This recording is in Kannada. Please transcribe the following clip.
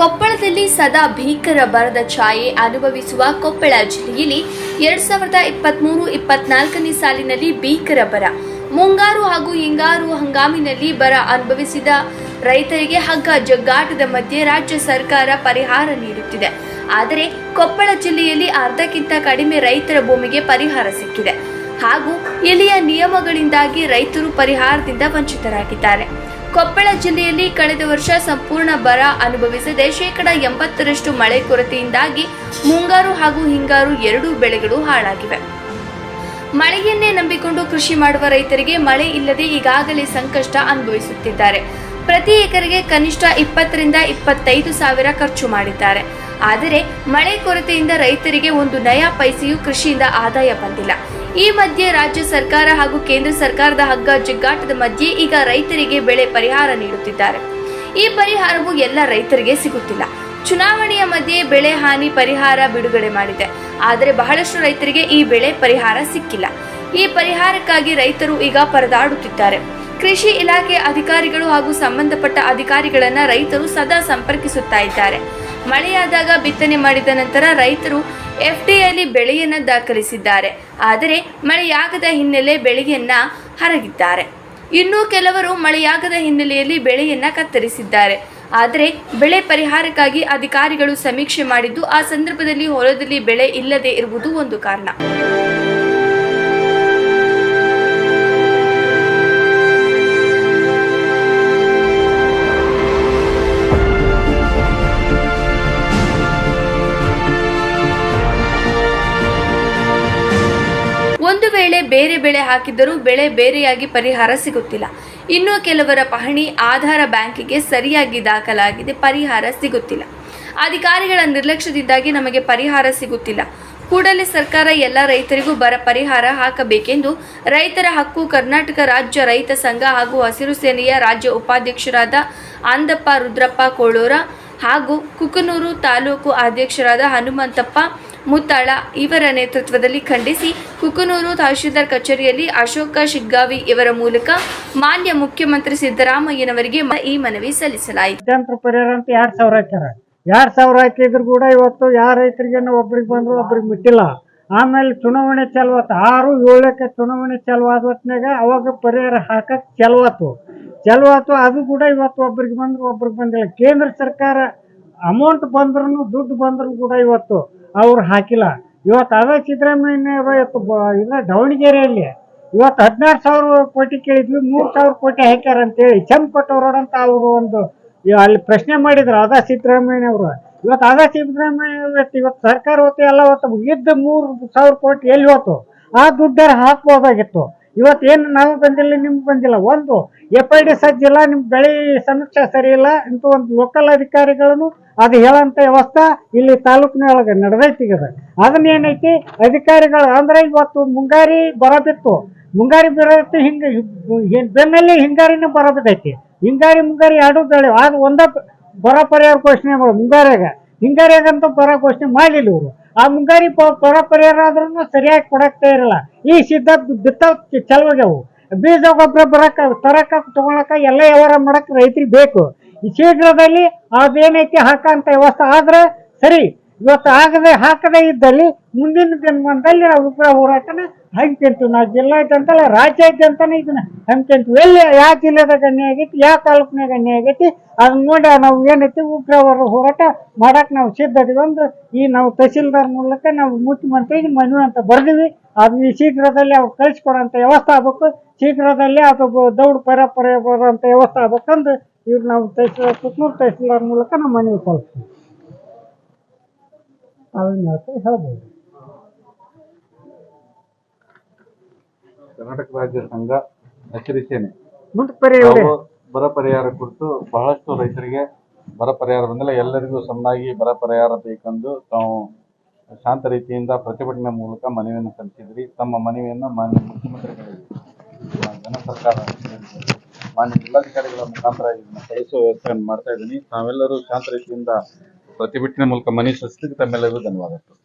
ರಾಜ್ಯದಲ್ಲಿ ಸದಾ ಭೀಕರ ಬರದ ಛಾಯೆ ಅನುಭವಿಸುವ ಕೊಪ್ಪಳ ಜಿಲ್ಲೆಯಲ್ಲಿ ಎರಡ್ ಸಾವಿರದ ಇಪ್ಪತ್ಮೂರು, ಇಪ್ಪತ್ನಾಲ್ಕನೇ ಸಾಲಿನಲ್ಲಿ ಭೀಕರ ಬರ. ಮುಂಗಾರು ಹಾಗೂ ಹಿಂಗಾರು ಹಂಗಾಮಿನಲ್ಲಿ ಬರ ಅನುಭವಿಸಿದ ರೈತರಿಗೆ ಹಗ್ಗ ಜಗ್ಗಾಟದ ಮಧ್ಯೆ ರಾಜ್ಯ ಸರ್ಕಾರ ಪರಿಹಾರ ನೀಡುತ್ತಿದೆ. ಆದರೆ ಕೊಪ್ಪಳ ಜಿಲ್ಲೆಯಲ್ಲಿ ಅರ್ಧಕ್ಕಿಂತ ಕಡಿಮೆ ರೈತರ ಭೂಮಿಗೆ ಪರಿಹಾರ ಸಿಕ್ಕಿದೆ. ಹಾಗೂ ಇಲ್ಲಿಯ ನಿಯಮಗಳಿಂದಾಗಿ ರೈತರು ಪರಿಹಾರದಿಂದ ವಂಚಿತರಾಗಿದ್ದಾರೆ. ಕೊಪ್ಪಳ ಜಿಲ್ಲೆಯಲ್ಲಿ ಕಳೆದ ವರ್ಷ ಸಂಪೂರ್ಣ ಬರ ಅನುಭವಿಸದೆ ಶೇಕಡ ಎಂಬತ್ತರಷ್ಟು ಮಳೆ ಕೊರತೆಯಿಂದಾಗಿ ಮುಂಗಾರು ಹಾಗೂ ಹಿಂಗಾರು ಎರಡೂ ಬೆಳೆಗಳು ಹಾಳಾಗಿವೆ. ಮಳೆಯನ್ನೇ ನಂಬಿಕೊಂಡು ಕೃಷಿ ಮಾಡುವ ರೈತರಿಗೆ ಮಳೆ ಇಲ್ಲದೆ ಈಗಾಗಲೇ ಸಂಕಷ್ಟ ಅನುಭವಿಸುತ್ತಿದ್ದಾರೆ. ಪ್ರತಿ ಎಕರೆಗೆ ಕನಿಷ್ಠ ಇಪ್ಪತ್ತರಿಂದ ಇಪ್ಪತ್ತೈದು ಸಾವಿರ ಖರ್ಚು ಮಾಡಿದ್ದಾರೆ. ಆದರೆ ಮಳೆ ಕೊರತೆಯಿಂದ ರೈತರಿಗೆ ಒಂದು ನಯಾ ಪೈಸೆಯೂ ಕೃಷಿಯಿಂದ ಆದಾಯ ಬಂದಿಲ್ಲ. ಈ ಮಧ್ಯೆ ರಾಜ್ಯ ಸರ್ಕಾರ ಹಾಗೂ ಕೇಂದ್ರ ಸರ್ಕಾರದ ಹಗ್ಗ ಜಿಗ್ಗಾಟದ ಮಧ್ಯೆ ಈಗ ರೈತರಿಗೆ ಬೆಳೆ ಪರಿಹಾರ ನೀಡುತ್ತಿದ್ದಾರೆ. ಈ ಪರಿಹಾರವು ಎಲ್ಲ ರೈತರಿಗೆ ಸಿಗುತ್ತಿಲ್ಲ. ಚುನಾವಣೆಯ ಮಧ್ಯೆ ಬೆಳೆ ಹಾನಿ ಪರಿಹಾರ ಬಿಡುಗಡೆ ಮಾಡಿದೆ. ಆದರೆ ಬಹಳಷ್ಟು ರೈತರಿಗೆ ಈ ಬೆಳೆ ಪರಿಹಾರ ಸಿಕ್ಕಿಲ್ಲ. ಈ ಪರಿಹಾರಕ್ಕಾಗಿ ರೈತರು ಈಗ ಪರದಾಡುತ್ತಿದ್ದಾರೆ. ಕೃಷಿ ಇಲಾಖೆ ಅಧಿಕಾರಿಗಳು ಹಾಗೂ ಸಂಬಂಧಪಟ್ಟ ಅಧಿಕಾರಿಗಳನ್ನ ರೈತರು ಸದಾ ಸಂಪರ್ಕಿಸುತ್ತಾ ಇದ್ದಾರೆ. ಮಳೆಯಾದಾಗ ಬಿತ್ತನೆ ಮಾಡಿದ ನಂತರ ರೈತರು ಎಫ್ಡಿಯಲ್ಲಿ ಬೆಳೆಯನ್ನು ದಾಖಲಿಸಿದ್ದಾರೆ. ಆದರೆ ಮಳೆಯಾಗದ ಹಿನ್ನೆಲೆ ಬೆಳೆಯನ್ನ ಹರಗಿದ್ದಾರೆ. ಇನ್ನೂ ಕೆಲವರು ಮಳೆಯಾಗದ ಹಿನ್ನೆಲೆಯಲ್ಲಿ ಬೆಳೆಯನ್ನ ಕತ್ತರಿಸಿದ್ದಾರೆ. ಆದರೆ ಬೆಳೆ ಪರಿಹಾರಕ್ಕಾಗಿ ಅಧಿಕಾರಿಗಳು ಸಮೀಕ್ಷೆ ಮಾಡಿದ್ದು, ಆ ಸಂದರ್ಭದಲ್ಲಿ ಹೊಲದಲ್ಲಿ ಬೆಳೆ ಇಲ್ಲದೆ ಇರುವುದು ಒಂದು ಕಾರಣ. ಬೇರೆ ಬೆಳೆ ಹಾಕಿದ್ದರೂ ಬೆಳೆ ಬೇರೆಯಾಗಿ ಪರಿಹಾರ ಸಿಗುತ್ತಿಲ್ಲ. ಇನ್ನು ಕೆಲವರ ಪಹಣಿ ಆಧಾರ ಬ್ಯಾಂಕಿಗೆ ಸರಿಯಾಗಿ ದಾಖಲಾಗಿದೆ, ಪರಿಹಾರ ಸಿಗುತ್ತಿಲ್ಲ. ಅಧಿಕಾರಿಗಳ ನಿರ್ಲಕ್ಷ್ಯದಿಂದಾಗಿ ನಮಗೆ ಪರಿಹಾರ ಸಿಗುತ್ತಿಲ್ಲ. ಕೂಡಲೇ ಸರ್ಕಾರ ಎಲ್ಲ ರೈತರಿಗೂ ಬರ ಪರಿಹಾರ ಹಾಕಬೇಕೆಂದು ರೈತರ ಹಕ್ಕು ಕರ್ನಾಟಕ ರಾಜ್ಯ ರೈತ ಸಂಘ ಹಾಗೂ ಹಸಿರು ಸೇನೆಯ ರಾಜ್ಯ ಉಪಾಧ್ಯಕ್ಷರಾದ ಆಂದಪ್ಪ ರುದ್ರಪ್ಪ ಕೋಳೂರ ಹಾಗೂ ಕುಕನೂರು ತಾಲೂಕು ಅಧ್ಯಕ್ಷರಾದ ಹನುಮಂತಪ್ಪ ಮುತ್ತಾಳ ಇವರ ನೇತೃತ್ವದಲ್ಲಿ ಖಂಡಿಸಿ ಕುಕನೂರು ತಹಶೀಲ್ದಾರ್ ಕಚೇರಿಯಲ್ಲಿ ಅಶೋಕ ಶಿಗ್ಗಾವಿ ಇವರ ಮೂಲಕ ಮಾನ್ಯ ಮುಖ್ಯಮಂತ್ರಿ ಸಿದ್ದರಾಮಯ್ಯನವರಿಗೆ ಈ ಮನವಿ ಸಲ್ಲಿಸಲಾಯಿತು. ಪರಿಹಾರ ಅಂತ ಎರಡ್ ಸಾವಿರ ಹಾಕ್ಯಾರ? ಎರಡ್ ಸಾವಿರ ಹಾಕಿದ್ರು ಕೂಡ ಇವತ್ತು ಯಾವ ರೈತರಿಗೆ ಒಬ್ರಿಗೆ ಬಂದ್ರು ಒಬ್ರಿಗೆ ಮುಟ್ಟಿಲ್ಲ. ಆಮೇಲೆ ಚುನಾವಣೆ ಚಲುವತ್ತು ಆರು ಏಳಕ್ಕೆ ಚುನಾವಣೆ ಚಲುವಾದ ಹೊತ್ನಾಗ ಹೊತ್ನ್ಯಾಗ ಅವಾಗ ಪರಿಹಾರ ಹಾಕಕ್ ಚಲವತ್ತು ಚಲವತ್ತು ಅದು ಕೂಡ ಇವತ್ತು ಒಬ್ರಿಗೆ ಬಂದ್ರು ಒಬ್ರಿಗೆ ಬಂದಿಲ್ಲ. ಕೇಂದ್ರ ಸರ್ಕಾರ ಅಮೌಂಟ್ ಬಂದ್ರು ದುಡ್ಡು ಬಂದ್ರು ಕೂಡ ಇವತ್ತು ಅವ್ರು ಹಾಕಿಲ್ಲ. ಇವತ್ತು ಅದ ಸಿದ್ದರಾಮಯ್ಯ ಇಲ್ಲ, ದಾವಣಗೆರೆಯಲ್ಲಿ ಇವತ್ತು ಹದಿನಾರು ಸಾವಿರ ಕೋಟಿ ಕೇಳಿದ್ವಿ, ಮೂರು ಸಾವಿರ ಕೋಟಿ ಹಾಕ್ಯಾರ ಅಂತೇಳಿ ರೋಡ್ ಅಂತ ಅವರು ಒಂದು ಅಲ್ಲಿ ಪ್ರಶ್ನೆ ಮಾಡಿದ್ರು ಅದ ಸಿದ್ದರಾಮಯ್ಯನವರು. ಇವತ್ತು ಅದ ಸಿದ್ದರಾಮಯ್ಯ ಇವತ್ತು ಇವತ್ತು ಸರ್ಕಾರ ಹೊತ್ತು ಎಲ್ಲ ಹೊತ್ತು ಇದ್ದ ಮೂರು ಸಾವಿರ ಕೋಟಿ ಎಲ್ಲಿ ಹೋತು? ಆ ದುಡ್ಡಾರ ಹಾಕ್ಬೋದಾಗಿತ್ತು. ಇವತ್ತು ಏನು ನಾವು ಬಂದಿಲ್ಲ, ನಿಮ್ಗೆ ಬಂದಿಲ್ಲ. ಒಂದು, ಎಫ್ ಐ ಡಿ ಸಜ್ಜಿಲ್ಲ ನಿಮ್ಮ ಬೆಳೆ ಸಮೀಕ್ಷೆ ಸರಿ ಇಲ್ಲ ಇಂಥ ಒಂದು ಲೋಕಲ್ ಅಧಿಕಾರಿಗಳನ್ನು ಅದು ಹೇಳಂತ ವ್ಯವಸ್ಥೆ ಇಲ್ಲಿ ತಾಲೂಕಿನೊಳಗೆ ನಡೆದೈತಿ ಅದು. ಅದನ್ನ ಏನೈತಿ, ಅಧಿಕಾರಿಗಳು, ಅಂದ್ರೆ ಇವತ್ತು ಮುಂಗಾರಿ ಬರೋದಿತ್ತು ಬಿತ್ತು. ಮುಂಗಾರಿ ಬರೋದಿತ್ತು ಹಿಂಗೆ ಬೆನ್ನಲ್ಲಿ ಹಿಂಗಾರಿನೂ ಬರೋಬಿದ್ದೈತಿ ಹಿಂಗಾರಿ ಮುಂಗಾರಿ ಎರಡು ಬೆಳೆ ಅದು ಒಂದ ಬರ ಪರಿಹಾರ ಘೋಷಣೆ ಮಾಡಿ, ಮುಂಗಾರಿಯಾಗ. ಹಿಂಗಾರಿಯಾಗಂತೂ ಬರ ಘೋಷಣೆ ಮಾಡಲಿಲ್ಲ ಇವರು. ಆ ಮುಂಗಾರಿ ಬರ ಪರಿಹಾರ ಆದ್ರೂ ಸರಿಯಾಗಿ ಕೊಡಕ್ತಾ ಇರಲ್ಲ ಈ ಸಿದ್ಧ ಬಿತ್ತಾವ್ ಚಲುವಾಗ್ಯವು. ಬೀಜ, ಗೊಬ್ಬರ ಬರಕ, ತರಕ, ತಗೊಳಕ ಎಲ್ಲ ವ್ಯವಹಾರ ಮಾಡಕ್ಕೆ ರೈತರಿಗೆ ಬೇಕು. ಶೀಘ್ರದಲ್ಲಿ ಅದೇನೈತಿ ಹಾಕಂತ ವ್ಯವಸ್ಥೆ ಆದ್ರೆ ಸರಿ, ಇವತ್ತು ಆಗದೆ ಹಾಕದೇ ಇದ್ದಲ್ಲಿ ಮುಂದಿನ ದಿನಮಾನದಲ್ಲಿ ನಾವು ಉಗ್ರ ಹೋರಾಟನ ಹಂಚ್ಕೊಂತೀವಿ ನಾವು ಜಿಲ್ಲಾದ್ಯಂತಲ್ಲ, ರಾಜ್ಯಾದ್ಯಂತನೇ ಇದನ್ನ ಹಂಚ್ಕೊಂತೀವಿ ಎಲ್ಲಿ ಯಾವ ಜಿಲ್ಲೆದಾಗ ಗಣ್ಯ ಆಗೈತಿ ಯಾವ ತಾಲೂಕಿನಾಗ ಗಣ್ಯ ಆಗೈತಿ, ಅದನ್ನ ನೋಡಿ ನಾವು ಏನೈತಿ ಉಗ್ರವರ ಹೋರಾಟ ಮಾಡಕ್ ನಾವು ಸಿದ್ಧ ಒಂದು ಈ ನಾವು ತಹಸೀಲ್ದಾರ್ ಮೂಲಕ ನಾವು ಮುಖ್ಯಮಂತ್ರಿಗೆ ಮನವಿ ಅಂತ ಬರ್ದೀವಿ. ಈ ಶೀಘ್ರದಲ್ಲಿ ಅವ್ರು ಕಳಿಸ್ಕೊಡೋಂಥ ವ್ಯವಸ್ಥೆ ಆಗ್ಬೇಕು. ಶೀಘ್ರದಲ್ಲಿ ಅದು ದೌಡ್ ಪರ ಪರ ಬರೋಂಥ ವ್ಯವಸ್ಥೆ ಆಗ್ಬೇಕಂದ್ರೆ ಇವ್ರು ನಾವು ತಹಸೀಲ್ದಾರ್ ಪುತ್ತೂರು ತಹಸೀಲ್ದಾರ್ ಮೂಲಕ ನಮ್ಮ ಮನೆಗೆ ಕಳಿಸ್ತೀವಿ ಅವೇನು ಹೇಳ್ತೀವಿ ಹೇಳ್ಬೋದು. ಕರ್ನಾಟಕ ರಾಜ್ಯ ಸಂಘ ಹಸಿರು ಸೇನೆ ಮುಂದೆ ನಾವು ಬರ ಪರಿಹಾರ ಕುರಿತು ಬಹಳಷ್ಟು ರೈತರಿಗೆ ಬರ ಪರಿಹಾರ ಬಂದಿಲ್ಲ. ಎಲ್ಲರಿಗೂ ಸಮನಾಗಿ ಬರ ಪರಿಹಾರ ಬೇಕೆಂದು ತಾವು ಶಾಂತ ರೀತಿಯಿಂದ ಪ್ರತಿಭಟನೆ ಮೂಲಕ ಮನವಿಯನ್ನು ಸಲ್ಲಿಸಿದ್ರಿ. ತಮ್ಮ ಮನವಿಯನ್ನು ಮಾನ್ಯ ಮುಖ್ಯಮಂತ್ರಿಗಳಿಗೆ. ಜನ ಸರ್ಕಾರ. ಮಾನ್ಯ ಜಿಲ್ಲಾಧಿಕಾರಿಗಳ ಮುಖಾಂತರ ಕಳಿಸುವ ವ್ಯವಸ್ಥೆಯನ್ನು ಮಾಡ್ತಾ ಇದ್ದೀನಿ. ತಾವೆಲ್ಲರೂ ಶಾಂತ ರೀತಿಯಿಂದ ಪ್ರತಿಭಟನೆ ಮೂಲಕ ಮನವಿ ಸಲ್ಲಿಸಿದ್ದಕ್ಕೆ ತಮ್ಮೆಲ್ಲರಿಗೂ ಧನ್ಯವಾದಗಳು.